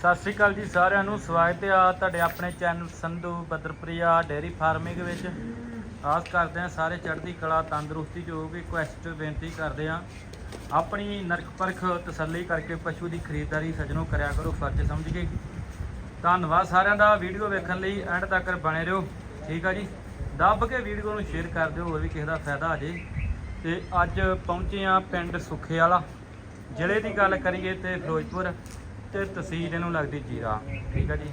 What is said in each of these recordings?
ਸਤਿ ਸ਼੍ਰੀ ਅਕਾਲ ਜੀ ਸਾਰਿਆਂ ਨੂੰ, ਸਵਾਗਤ ਹੈ ਆ ਤੁਹਾਡੇ ਆਪਣੇ channel Sandhu Badarpriya dairy farming ਵਿੱਚ। ਆਸ ਕਰਦੇ ਹਾਂ ਸਾਰੇ ਚੜ੍ਹਦੀ ਕਲਾ, ਤੰਦਰੁਸਤੀ ਜੋ ਵੀ ਕੁਐਸਟ ਬੇਨਤੀ ਕਰਦੇ ਹਾਂ, ਆਪਣੀ ਨਰਕ ਪਰਖ ਤਸੱਲੀ ਕਰਕੇ ਪਸ਼ੂ ਦੀ ਖਰੀਦਦਾਰੀ ਸਜਣੋਂ ਕਰਿਆ ਕਰੋ, ਫਰਜ਼ ਸਮਝ ਕੇ। ਧੰਨਵਾਦ ਸਾਰਿਆਂ ਦਾ, ਵੀਡੀਓ ਵੇਖਣ ਲਈ ਐਂਡ ਤੱਕ ਬਣੇ ਰਹੋ। ਠੀਕ ਆ ਜੀ? ਦੱਬ ਕੇ ਵੀਡੀਓ ਨੂੰ ਸ਼ੇਅਰ ਕਰ ਦਿਓ, ਹੋਰ ਵੀ ਕਿਸੇ ਦਾ ਫਾਇਦਾ ਆ ਜੇ। ਤੇ ਅੱਜ ਪਹੁੰਚੇ ਆ ਪਿੰਡ ਸੁੱਖੇ ਵਾਲਾ ਜ਼ਿਲ੍ਹੇ ਦੀ ਗੱਲ ਕਰੀਏ ਤੇ ਫਿਰੋਜ਼ਪੁਰ। ਤੇ ਤਹਿਸੀਲ ਇਹਨੂੰ ਲੱਗਦੀ ਜੀਰਾ, ਠੀਕ ਆ ਜੀ।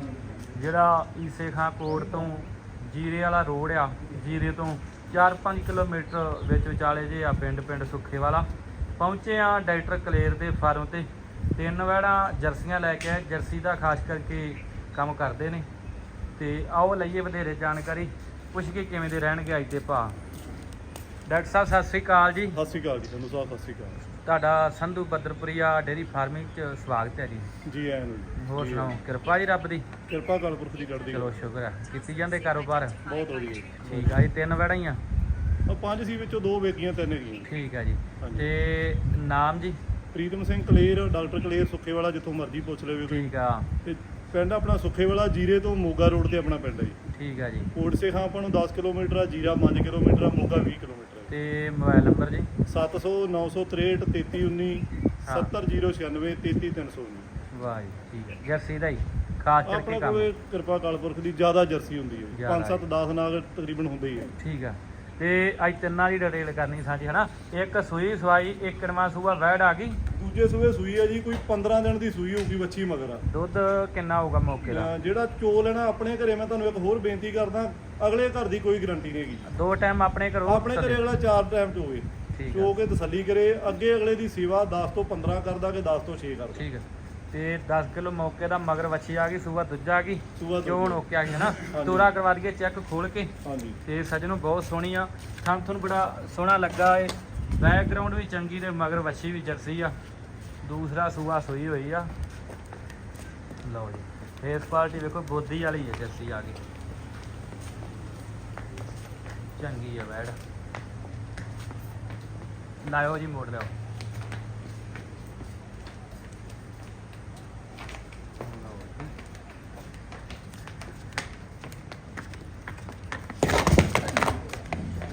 ਜਿਹੜਾ ਈਸੇ ਖਾਂ ਕੋਟ ਤੋਂ ਜੀਰੇ ਵਾਲਾ ਰੋਡ ਆ, ਜੀਰੇ ਤੋਂ 4-5 ਕਿਲੋਮੀਟਰ ਵਿੱਚ ਵਿਚਾਲੇ ਜੇ ਆ ਪਿੰਡ ਪਿੰਡ ਸੁੱਖੇ ਵਾਲਾ। ਪਹੁੰਚੇ ਆ ਡਾਕਟਰ ਕਲੇਰ ਦੇ ਫਾਰਮ ਤੇ। ਤਿੰਨ ਵੜਾ ਜਰਸੀਆਂ ਲੈ ਕੇ ਆਏ, ਜਰਸੀ ਦਾ ਖਾਸ ਕਰਕੇ ਕੰਮ ਕਰਦੇ ਨੇ। ਤੇ ਆਓ ਲਈਏ ਵਧੇਰੇ ਜਾਣਕਾਰੀ। ਪੁੱਛ ਕੇ ਕਿਵੇਂ ਦੇ ਰਹਿਣਗੇ ਅੱਜ ਦੇ ਭਾ ਡਾਕਟਰ ਸਾਹਿਬ, ਸਤਿ ਸ੍ਰੀ ਅਕਾਲ ਜੀ। ਸਤਿ ਸ਼੍ਰੀ ਅਕਾਲ ਜੀ, ਤੁਹਾਨੂੰ ਸਾਹਿਬ ਸਤਿ ਸ਼੍ਰੀ ਅਕਾਲ। ਤੁਹਾਡਾ ਸੰਧੂ ਬਦਰਪੁਰੀਆ ਡੇਰੀ ਫਾਰਮਿੰਗ ਚ ਸਵਾਗਤ ਹੈ ਜੀ। ਜੀ ਆਇਆਂ ਨੂੰ ਜੀ। ਹੋਰ ਸੁਣਾਓ ਕਿਰਪਾ ਜੀ ਰੱਬ ਦੀ। ਕਿਰਪਾ ਕਾਲਪੁਰਖ ਦੀ ਕਰਦੀ ਚਲੋ ਸ਼ੁਕਰ ਹੈ ਕੀਤੀ ਜਾਂਦੇ ਕਾਰੋਬਾਰ? ਬਹੁਤ ਵਧੀਆ ਜੀ। ਠੀਕ ਆ ਜੀ ਤਿੰਨ ਵੜਾ ਹੀ ਆ? ਉਹ ਪੰਜ ਸੀ ਵਿੱਚੋਂ ਦੋ ਵੇਖੀਆਂ ਤਿੰਨ ਹੈਗੀਆਂ ਠੀਕ ਆ ਜੀ। ਹਾਂਜੀ। ਤੇ ਨਾਮ ਜੀ? ਪ੍ਰੀਤਮ ਸਿੰਘ ਕਲੇਰ ਡਾਕਟਰ ਕਲੇਰ ਸੁੱਖੇਵਾਲਾ ਜਿੱਥੋਂ ਮਰਜ਼ੀ ਪੁੱਛ ਲਿਓ ਕੋਈ। ਠੀਕ ਆ। ਤੇ ਪਿੰਡ ਆਪਣਾ ਸੁੱਖੇਵਾਲਾ ਜੀਰੇ ਤੋਂ ਮੋਗਾ ਰੋਡ ਤੇ ਆਪਣਾ ਪਿੰਡ ਹੈ ਜੀ। ਠੀਕ ਆ ਜੀ। ਕੋਟਸੇ ਖਾਂ ਆਪਾਂ ਨੂੰ 10 ਕਿਲੋਮੀਟਰ ਆ ਜੀਰਾ 5 ਕਿਲੋਮੀਟਰ ਆ ਮੋਗਾ 20 ਕਿਲੋਮੀਟਰ। ਤੇ ਮੋਬਾਈਲ ਨੰਬਰ ਜੀ? 700 963 3319 ਹਾਂ। 70096 33319 ਵਾਹ ਜੀ ਠੀਕ ਹੈ। ਜਰਸੀ ਦਾ ਹੀ ਖਾਸ ਕਰਕੇ ਆਪਣਾ ਕੰਮ। ਕੋਲੇ ਕਿਰਪਾ ਕਾਲਪੁਰਖ ਦੀ ਜ਼ਿਆਦਾ ਜਰਸੀ ਹੁੰਦੀ ਹੈ। ਜ਼ਿਆਦਾ 5 7 10 ਨਾਗ ਤਕਰੀਬਨ ਹੁੰਦੇ ਹੀ ਹੈ। ਠੀਕ ਆ। ਤੇ ਅੱਜ ਤਿੰਨਾਂ ਦੀ ਡਿਟੇਲ ਕਰਨੀ ਸਾਂਝੀ ਹਨਾ? ਇੱਕ ਸੂਈ ਸਵਾਈ ਇੱਕ ਨਵਾਂ ਸੂਆ ਵੈੜ ਆ ਗਈ। ਦੂਜੇ ਸੂਏ ਸੂਈ ਹੈ ਜੀ ਕੋਈ 15 ਦਿਨ ਦੀ ਸੂਈ ਹੋਊਗੀ ਬੱਚੀ ਮਗਰ। ਆ ਦੁੱਧ ਕਿੰਨਾ ਹੋਊਗਾ ਮੌਕੇ ਦਾ? ਅਹ ਜਿਹੜਾ ਚੋਲ ਹੈ ਨਾ ਆਪਣੇ ਘਰੇ ਮੈਂ ਤੁਹਾਨੂੰ ਇੱਕ ਹੋਰ ਬੇਨਤੀ ਕਰਦਾ ਅਗਲੇ ਘਰ ਦੀ ਕੋਈ ਗਾਰੰਟੀ ਨਹੀਂ ਹੈਗੀ। ਦੋ ਟਾਈਮ ਆਪਣੇ ਘਰੋਂ ਆਪਣੇ ਘਰੇ ਅਗਲਾ ਚਾਰ ਟਾਈਮ ਚ ਹੋਵੇ। ਠੀਕ ਚੋ ਆ ਕੇ ਤਸੱਲੀ ਕਰੇ ਅੱਗੇ ਅਗਲੇ ਦੀ ਸੇਵਾ 10 ਤੋਂ 15 ਕਰਦਾ ਕਿ 10 ਤੋਂ 6 ਕਰਦਾ। ਠੀਕ ਹੈ ਤੇ 10 ਕਿਲੋ ਮੌਕੇ ਦਾ ਮਗਰ ਵੱਛੀ ਆ ਗਈ ਸੂਆ ਦੂਜਾ ਆ ਗਈ ਸੂਆ ਚੋਣ। ਓਕੇ ਆ ਗਈ ਹਨਾ। ਤੋਰਾ ਕਰਵਾ ਦਈਏ ਚੈੱਕ ਖੋਲ ਕੇ। ਹਾਂਜੀ। ਤੇ ਸੱਜਣੋਂ ਬਹੁਤ ਸੋਹਣੀ ਆ। ਥਣ ਤੁਹਾਨੂੰ ਬੜਾ ਸੋਹਣਾ ਲੱਗਾ ਏ। ਬੈਕਗ੍ਰਾਉਂਡ ਵੀ ਚੰਗੀ ਤੇ ਮਗਰ ਵੱਛੀ ਵੀ ਜਰਸੀ ਆ। ਦੂਸਰਾ ਸੂਆ ਸੋਈ ਹੋਈ ਆ। ਲਓ ਜੀ ਫੇਸ ਪਾਰਟੀ ਵੇਖੋ ਬੋਦੀ ਵਾਲੀ ਹੈ ਜਰਸੀ ਆ ਗਈ। ਚੰਗੀ ਆ ਬੈੜ। ਲਾਇਓ ਜੀ ਮੋੜ ਲਓ ਜੀ।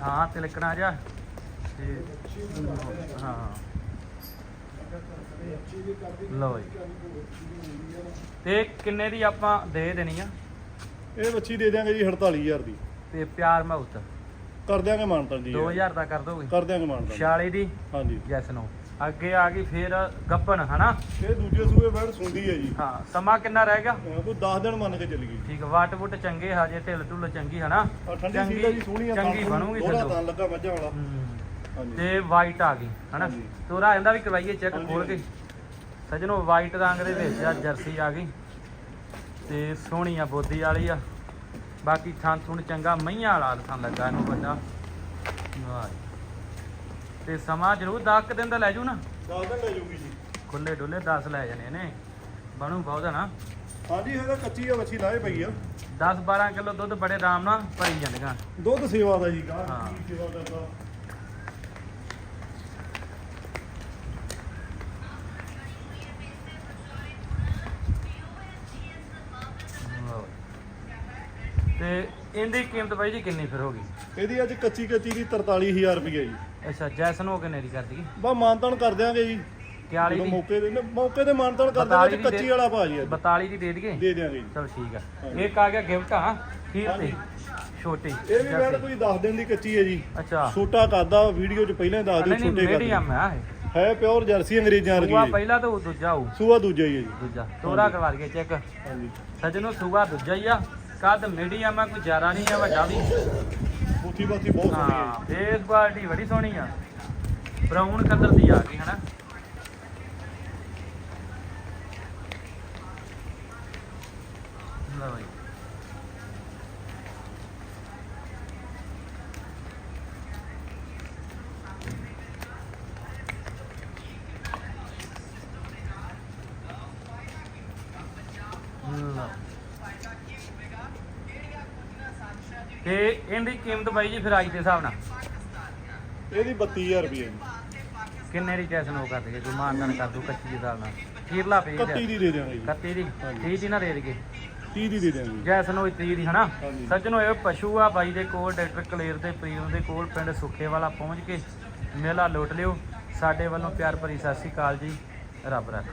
ਹਾਂ ਤਿਲਕਣਾ ਜਾ। ਤੇ ਹਾਂ। ਲਓ ਜੀ। ਤੇ ਕਿੰਨੇ ਦੀ ਆਪਾਂ ਦੇ ਦੇਣੀ ਆ? ਇਹ ਬੱਚੀ ਦੇ ਦਿਆਂਗੇ ਜੀ 48000 ਦੀ। ਤੇ ਪਿਆਰ ਮਾਉਤ ਕਰ ਦਿਆਂਗੇ ਮਾਨਤਨ ਜੀ। 2000 ਦਾ ਕਰ ਦੋਗੇ? ਕਰ ਦਿਆਂਗੇ ਮਾਨਤਨ 46 ਦੀ? ਹਾਂਜੀ। ਯੈਸ ਨੋ ਅੱਗੇ ਆ ਗਈ ਫੇਰ ਗੱਪਨ ਹਨਾ? ਇਹ ਦੂਜੇ ਸੂਏ ਬੈਠ ਸੁੰਦੀ ਹੈ ਜੀ। ਹਾਂ ਸਮਾਂ ਕਿੰਨਾ ਰਹਿ ਗਿਆ? ਕੋਈ 10 ਦਿਨ ਮੰਨ ਕੇ ਚੱਲੀ ਗਈ। ਠੀਕ ਵਾਟ ਵੁੱਟ ਚੰਗੇ ਹਜੇ ਢਿੱਲ ਢੁੱਲ ਚੰਗੀ ਹਨਾ? ਆ ਠੰਡੀ ਸੀਗਾ ਜੀ ਸੋਹਣੀ ਆ ਚੰਗੀ ਬਣੂਗੀ ਥੋੜਾ ਤਾਂ ਲੱਗਾ ਮੱਝਾਂ ਵਾਲਾ। ਹੂੰ। ਹਾਂਜੀ। ਤੇ ਵਾਈਟ ਆ ਗਈ ਹਨਾ? ਹਾਂਜੀ। ਤੋਰਾ ਇਹਦਾ ਵੀ ਕਰਵਾਈਏ ਚੈੱਕ ਹਾਂਜੀ, ਖੋਲ ਕੇ। ਸਜਣੋ ਵਾਈਟ ਰੰਗ ਦੇ ਵਿੱਚ ਆ ਜਰਸੀ ਆ ਗਈ। ਤੇ ਸੋਹਣੀ ਆ ਬੋਦੀ ਵਾਲੀ ਆ। ਬਾਕੀ ਥਾਂ ਥੁਣ ਚੰਗਾ ਮਈਆਂ ਵਾਲਾ ਥਾਂ ਲੱਗਾ ਇਹਨੂੰ ਵੱਡਾ। ਵਾਹ ਜੀ। ਤੇ ਸਮਾਂ ਜ਼ਰੂਰ 10 ਕੁ ਦਿਨ ਦਾ ਲੈ ਜੂ ਨਾ। 10 ਦਿਨ ਲੈ ਜੂਗੀ ਜੀ। ਖੁੱਲੇ ਡੁੱਲੇ 10 ਲੈ ਜਾਣੇ ਨੇ। ਬਣੂ ਬਹੁਤ ਨਾ। ਹਾਂਜੀ ਇਹਦਾ ਕੱਚੀ ਆ ਵੱਛੀ ਲਾਏ ਪਈ ਆ। 10 12 ਕਿਲੋ ਦੁੱਧ ਬੜੇ ਆਰਾਮ ਨਾਲ ਭਰੀ ਜਾਂਦੀਆਂ ਦੁੱਧ ਸੇਵਾ ਦਾ ਜੀ ਗਾਹ ਹਾਂ। ਸੇਵਾ ਕਰਦਾ ਲਓ ਜੀ। ਤੇ ਇਹਦੀ ਕੀਮਤ ਬਾਈ ਜੀ ਕਿੰਨੀ ਫਿਰ ਹੋਗੀ ਇਹਦੀ ਅੱਜ ਕੱਚੀ ਕੱਚੀ ਦੀ 43000 ਰੁਪਏ ਜੀ। ਅੱਛਾ ਜੈਸਨ ਹੋ ਕਿੰਨੇ ਦੀ ਕਰ ਦਈਏ? ਬਾ ਮਾਨਤਨ ਕਰ ਦਿਆਂਗੇ ਜੀ। 41 ਜਦੋਂ ਦੀ? ਮੌਕੇ ਦੇ ਮੌਕੇ ਤੇ ਮਾਨਤਨ ਕਰ 42 ਦਿਆਂਗੇ ਦੀ ਕੱਚੀ ਦੇ- ਵਾਲਾ ਭਾਜੀ ਅੱਜ। 42 ਦੀ ਦੇ ਦਈਏ? ਦੇ ਦਿਆਂਗੇ ਜੀ। ਚਲ ਠੀਕ ਆ। ਇੱਕ ਆ ਗਿਆ ਗਿਫਟ ਆ ਖੀਰ ਤੇ। ਛੋਟੀ। ਇਹ ਵੀ ਬੈਠ ਕੋਈ 10 ਦਿਨ ਦੀ ਕੱਚੀ ਹੈ ਜੀ। ਅੱਛਾ। ਛੋਟਾ ਕਾਦਾ ਵੀਡੀਓ 'ਚ ਪਹਿਲਾਂ ਹੀ ਦੱਸ ਦਿਓ ਨਹੀਂ ਛੋਟੇ ਮੀਡੀਅਮ ਕਾਦੇ ਆ ਇਹ। ਹੈ ਪਿਓਰ ਜਰਸੀ ਅੰਗਰੇਜ਼ਾਂ ਵਰਗੀ ਸੂਆ ਹੈ ਪਹਿਲਾ ਤਾਂ ਉਹ ਦੂਜਾ ਹੋਊ। ਸੂਆ ਦੂਜਾ ਹੀ ਹੈ ਜੀ। ਦੂਜਾ। ਤੋਰਾ ਕਰਵਾ ਦਈਏ ਚੈੱਕ। ਹਾਂਜੀ। ਸਜਣੋ ਸੂਆ ਦੂਜਾ ਹੀ ਆ। ਕੱਦ ਮੀਡੀਅਮ ਆ ਕੋਈ ਜ਼ਿਆਦਾ ਨਹੀਂ ਆ ਵੱਡਾ ਵੀ। ਬੂਥੀ ਬਾਥੀ ਬਹੁਤ ਸੋਹਣੀ ਹੈ ਹਾਂ ਫੇਸ ਕੁਆਲਿਟੀ ਬੜੀ ਸੋਹਣੀ ਆ। ਬਰਾਊਨ ਕਲਰ ਦੀ ਆ ਗਈ ਹਨਾ ਲਓ ਜੀ ਲਓ। ਤੇ ਇਹਦੀ ਕੀਮਤ ਬਾਈ ਜੀ ਫਿਰ ਅੱਜ ਦੇ ਹਿਸਾਬ ਨਾਲ? ਜੀ। ਇਹਦੀ 32000 ਰੁਪਏ ਜੀ। ਕਿੰਨੇ ਦੀ ਟੈਸਨ ਹੋ ਕਰ ਦੇਗੇ ਕੋਈ ਮਾਨਦਾਨ ਕਰ ਦੂ ਕੱਚੀ ਦੇ ਹਿਸਾਬ ਨਾਲ। ਅਖੀਰਲਾ ਪੇਜ 31 ਦੀ ਦੇ ਦਿਆਂਗੇ ਜੀ। 31 ਦੀ? ਹਾਂਜੀ। 30 ਦੀ ਨਾ ਦੇ ਦੇਗੇ 30 ਦੀ ਦੇ ਦਿਆਂਗੇ ਜੈਸਨ ਹੋਈ 30 ਦੀ ਹਨਾ? ਹਾਂਜੀ। ਸੱਜਣੋ ਇਹ ਪਸ਼ੂ ਆ ਬਾਈ ਦੇ ਕੋਲ ਡਾਕਟਰ ਕਲੇਰ ਦੇ ਪੀਰ ਦੇ ਕੋਲ ਪਿੰਡ ਸੁੱਖੇ ਵਾਲਾ ਪਹੁੰਚ ਕੇ ਮੇਲਾ ਲੁੱਟ ਲਿਓ। ਸਾਡੇ ਵੱਲੋਂ ਪਿਆਰ ਭਰੀ ਸਤਿ ਸ਼੍ਰੀ ਅਕਾਲ ਜੀ। ਰੱਬ ਰੱਖ।